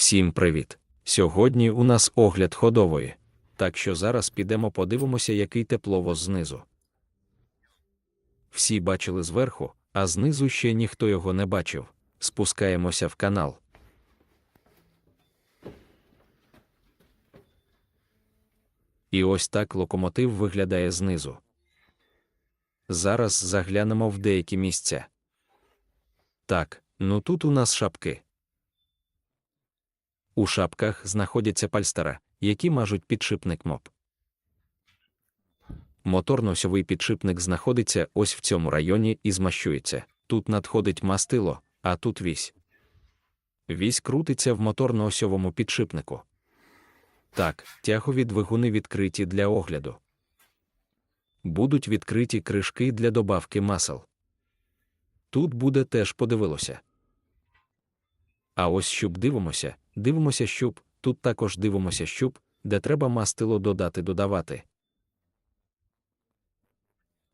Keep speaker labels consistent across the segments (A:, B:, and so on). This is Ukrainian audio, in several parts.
A: Всім привіт! Сьогодні у нас огляд ходової. Так що зараз підемо подивимося, який тепловоз знизу. Всі бачили зверху, а знизу ще ніхто його не бачив. Спускаємося в канал. І ось так локомотив виглядає знизу. Зараз заглянемо в деякі місця. Так, ну тут у нас шапки. У шапках знаходяться пальстера, які мажуть підшипник МОП. Моторно-осьовий підшипник знаходиться ось в цьому районі і змащується. Тут надходить мастило, а тут вісь. Вісь крутиться в моторно-осьовому підшипнику. Так, тягові двигуни відкриті для огляду. Будуть відкриті кришки для добавки масел. Тут буде теж подивилося. А ось щуп дивимося, дивимося щуп, тут також дивимося щуп, де треба мастило додати додавати.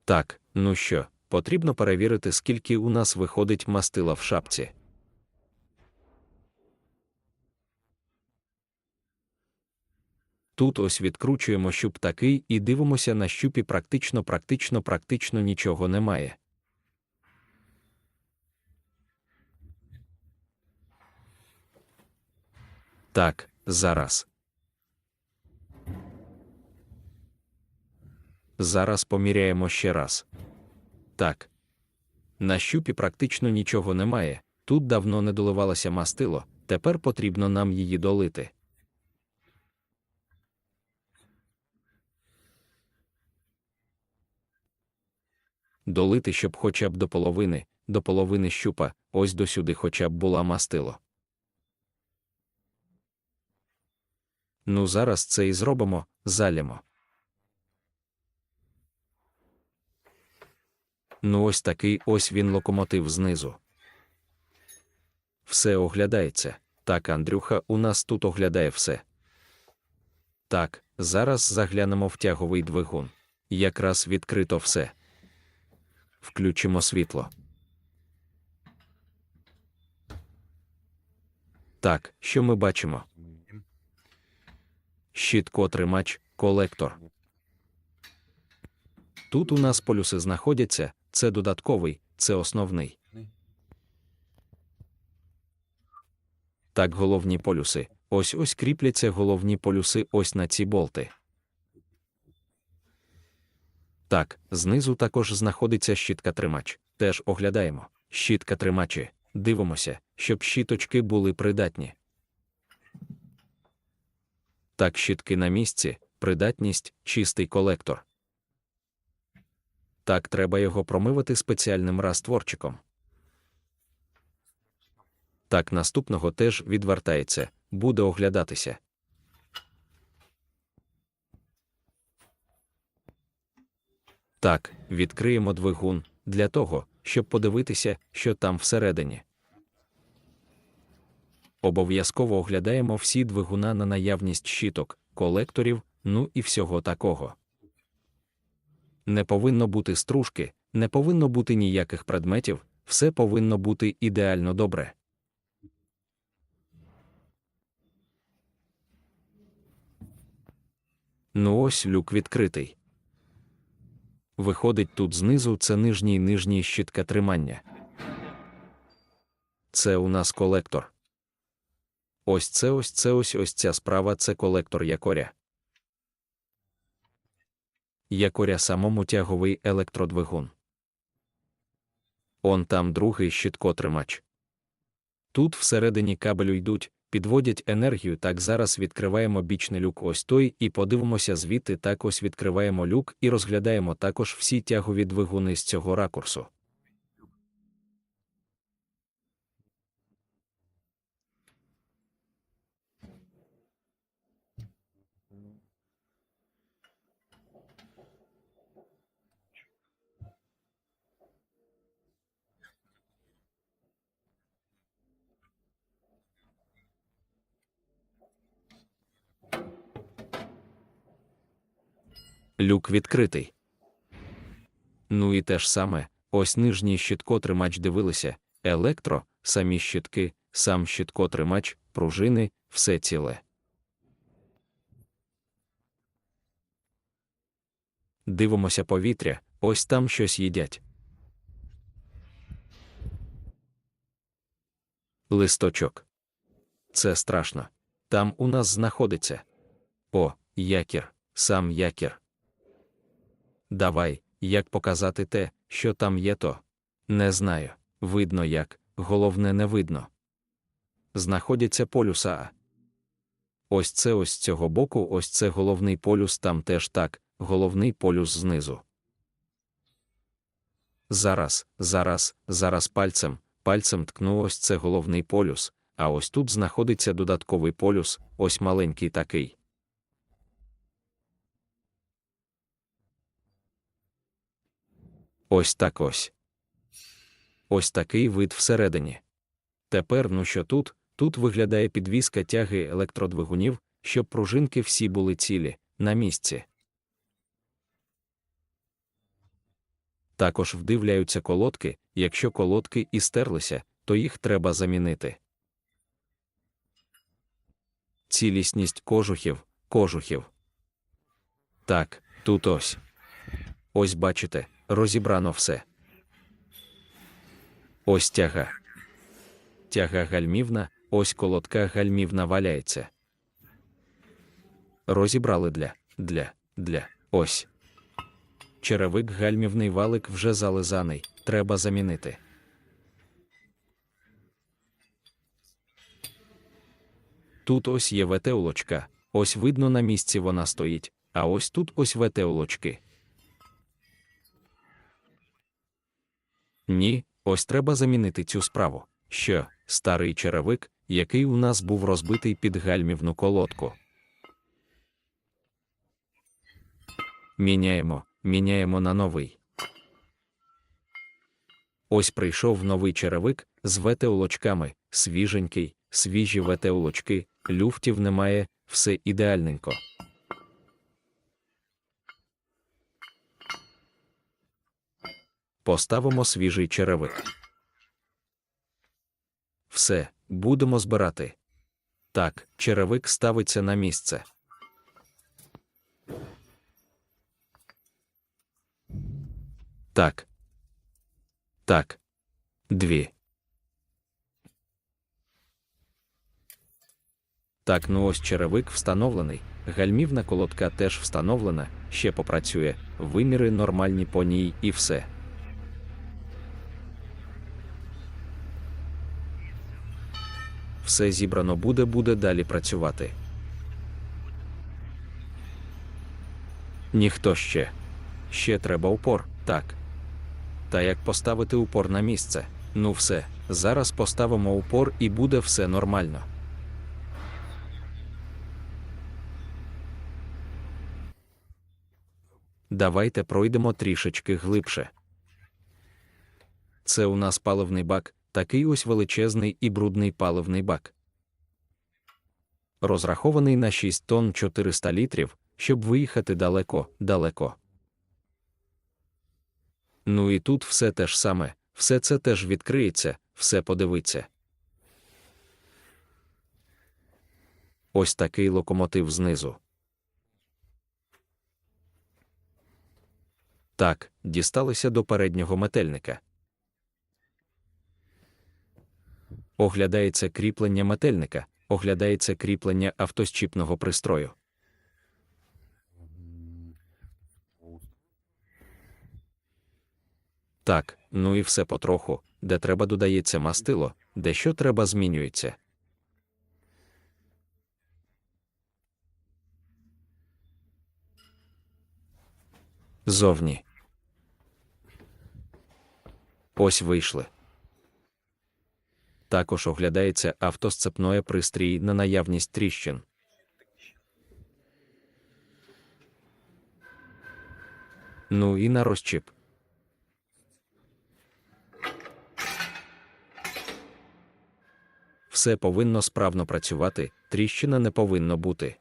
A: Так, ну що, потрібно перевірити, скільки у нас виходить мастила в шапці. Тут ось відкручуємо щуп такий і дивимося на щупі практично практично практично нічого немає. Так, зараз. Зараз поміряємо ще раз. Так. На щупі практично нічого немає. Тут давно не доливалося мастило, тепер потрібно нам її долити. Долити, щоб хоча б до половини, до половини щупа, ось до сюди хоча б була мастило. Ну зараз це і зробимо, залємо. Ну ось такий ось він локомотив знизу. Все оглядається. Так, Андрюха, у нас тут оглядає все. Так, зараз заглянемо в тяговий двигун. Якраз відкрито все. Включимо світло. Так, що ми бачимо? Щиткотримач, колектор. Тут у нас полюси знаходяться, це додатковий, це основний. Так, головні полюси. Ось ось кріпляться головні полюси ось на ці болти. Так, знизу також знаходиться щітка тримач. Теж оглядаємо. Щітка тримачі. Дивимося, щоб щіточки були придатні. Так, щітки на місці, придатність, чистий колектор. Так, треба його промивати спеціальним растворчиком. Так, наступного теж відвертається, буде оглядатися. Так, відкриємо двигун для того, щоб подивитися, що там всередині. Обов'язково оглядаємо всі двигуна на наявність щиток, колекторів, ну і всього такого. Не повинно бути стружки, не повинно бути ніяких предметів, все повинно бути ідеально добре. Ну ось люк відкритий. Виходить тут знизу це нижній нижній щитка тримання. Це у нас колектор. Ось це ось це ось ось ця справа це колектор якоря. Якоря самому тяговий електродвигун. Он там другий щиткотримач. Тут всередині кабелю йдуть, підводять енергію. Так зараз відкриваємо бічний люк ось той і подивимося звідти так ось відкриваємо люк і розглядаємо також всі тягові двигуни з цього ракурсу. Люк відкритий. Ну і те ж саме, ось нижній щиткотримач дивилися, електро, самі щитки, сам щиткотримач, пружини, все ціле. Дивимося повітря, ось там щось їдять. Листочок. Це страшно. Там у нас знаходиться. О, якір, сам якір. Давай, як показати те, що там є то. Не знаю. Видно як, головне не видно. Знаходяться полюса А. Ось це ось з цього боку, ось це головний полюс, там теж так, головний полюс знизу. Зараз, зараз, зараз пальцем, пальцем ткну ось це головний полюс, а ось тут знаходиться додатковий полюс, ось маленький такий. Ось так ось. Ось такий вид всередині. Тепер, ну що тут, тут виглядає підвіска тяги електродвигунів, щоб пружинки всі були цілі, на місці. Також вдивляються колодки, якщо колодки і стерлися, то їх треба замінити. Цілісність кожухів, кожухів. Так, тут ось. Ось бачите, розібрано все. Ось тяга. Тяга гальмівна, ось колодка гальмівна валяється. Розібрали для, для, для, ось. Черевик гальмівний валик вже зализаний, треба замінити. Тут ось є ветеулочка, ось видно на місці вона стоїть, а ось тут ось ветеулочки. Ні, ось треба замінити цю справу. Що, старий черевик, який у нас був розбитий під гальмівну колодку. Міняємо, міняємо на новий. Ось прийшов новий черевик з ветеулочками, свіженький, свіжі ветеулочки, люфтів немає, все ідеальненько. Поставимо свіжий черевик. Все, будемо збирати. Так, черевик ставиться на місце. Так. Так. Дві. Так, ну ось черевик встановлений. Гальмівна колодка теж встановлена, ще попрацює, виміри нормальні по ній і все. Все зібрано буде, буде далі працювати. Ніхто ще. Ще треба упор, так. Та як поставити упор на місце? Ну все, зараз поставимо упор і буде все нормально. Давайте пройдемо трішечки глибше. Це у нас паливний бак, такий ось величезний і брудний паливний бак. Розрахований на 6 тонн 400 літрів, щоб виїхати далеко, далеко. Ну і тут все те ж саме, все це теж відкриється, все подивиться. Ось такий локомотив знизу. Так, дісталися до переднього метельника. Оглядається кріплення метельника, оглядається кріплення автощіпного пристрою. Так, ну і все потроху, де треба додається мастило, де що треба змінюється. Зовні. Ось вийшли. Також оглядається автосцепної пристрій на наявність тріщин. Ну і на розчіп. Все повинно справно працювати, тріщина не повинно бути.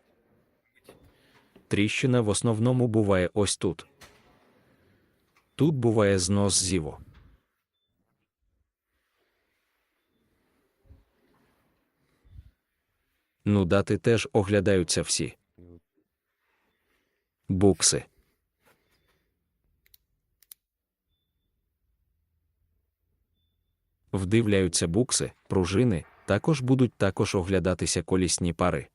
A: Тріщина в основному буває ось тут. Тут буває знос зіву. Ну дати теж оглядаються всі. Букси. Вдивляються букси, пружини, також будуть також оглядатися колісні пари.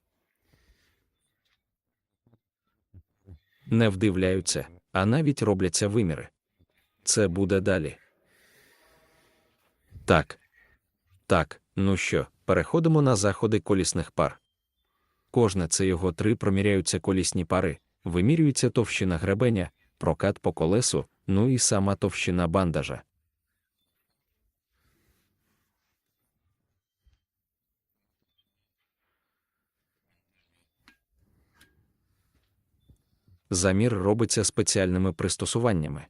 A: Не вдивляються, а навіть робляться виміри. Це буде далі. Так. Так, ну що, переходимо на заходи колісних пар. Кожне це його три проміряються колісні пари, вимірюється товщина гребеня, прокат по колесу, ну і сама товщина бандажа. Замір робиться спеціальними пристосуваннями.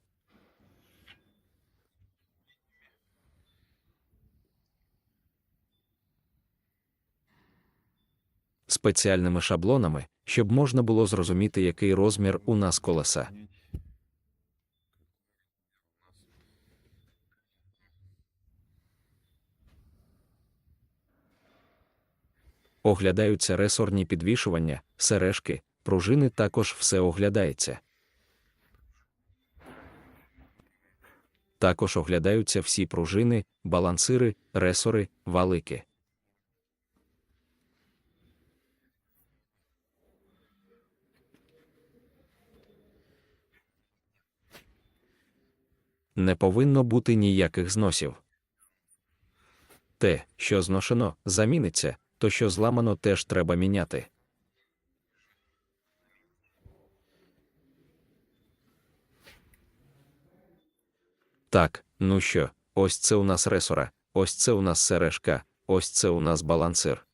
A: Спеціальними шаблонами, щоб можна було зрозуміти, який розмір у нас колеса. Оглядаються ресорні підвішування, сережки, пружини також все оглядається. Також оглядаються всі пружини, балансири, ресори, валики. Не повинно бути ніяких зносів. Те, що зношено, заміниться, то що зламано, теж треба міняти. Так, ну що, ось це у нас ресора, ось це у нас сережка, ось це у нас балансир.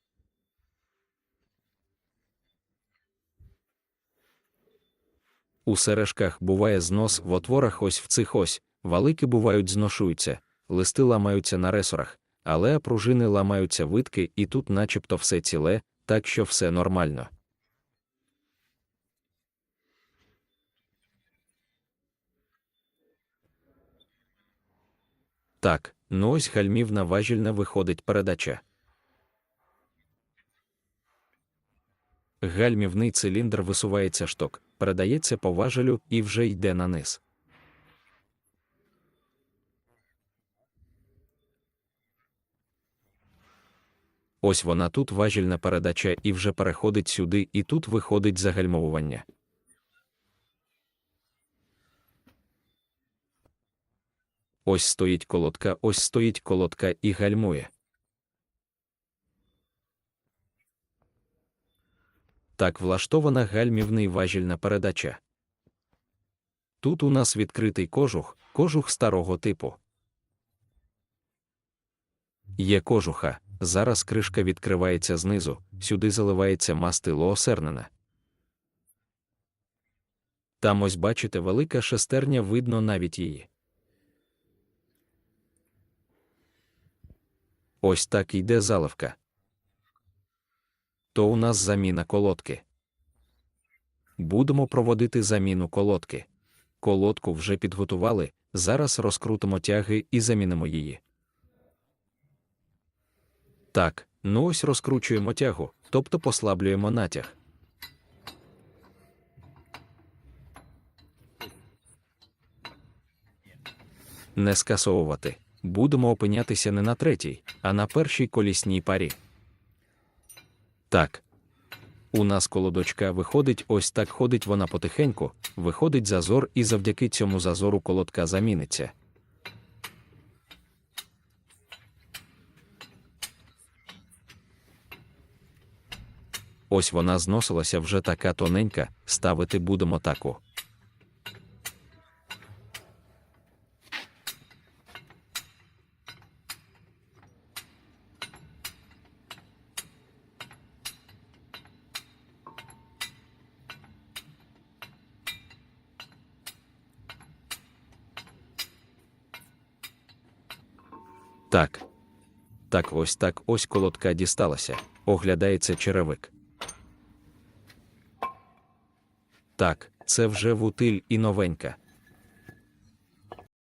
A: У сережках буває знос в отворах ось в цих ось, валики бувають зношуються, листи ламаються на ресорах, але пружини ламаються витки і тут начебто все ціле, так що все нормально. Так, ну ось гальмівна важільна виходить передача. Гальмівний циліндр висувається шток, передається по важелю і вже йде на низ. Ось вона тут важільна передача і вже переходить сюди, і тут виходить загальмовування. Ось стоїть колодка, ось стоїть колодка і гальмує. Так влаштована гальмівний важільна передача. Тут у нас відкритий кожух, кожух старого типу. Є кожуха. Зараз кришка відкривається знизу, сюди заливається мастило осернене. Там ось бачите велика шестерня, видно навіть її. Ось так йде заливка. То у нас заміна колодки. Будемо проводити заміну колодки. Колодку вже підготували, зараз розкрутимо тяги і замінимо її. Так, ну ось розкручуємо тягу, тобто послаблюємо натяг. Не скасовувати. Будемо опинятися не на третій, а на першій колісній парі. Так. У нас колодочка виходить, ось так ходить вона потихеньку, виходить зазор, і завдяки цьому зазору колодка заміниться. Ось вона зносилася вже така тоненька, ставити будемо таку. Так. Так, ось так ось колодка дісталася. Оглядається черевик. Так, це вже вутиль і новенька.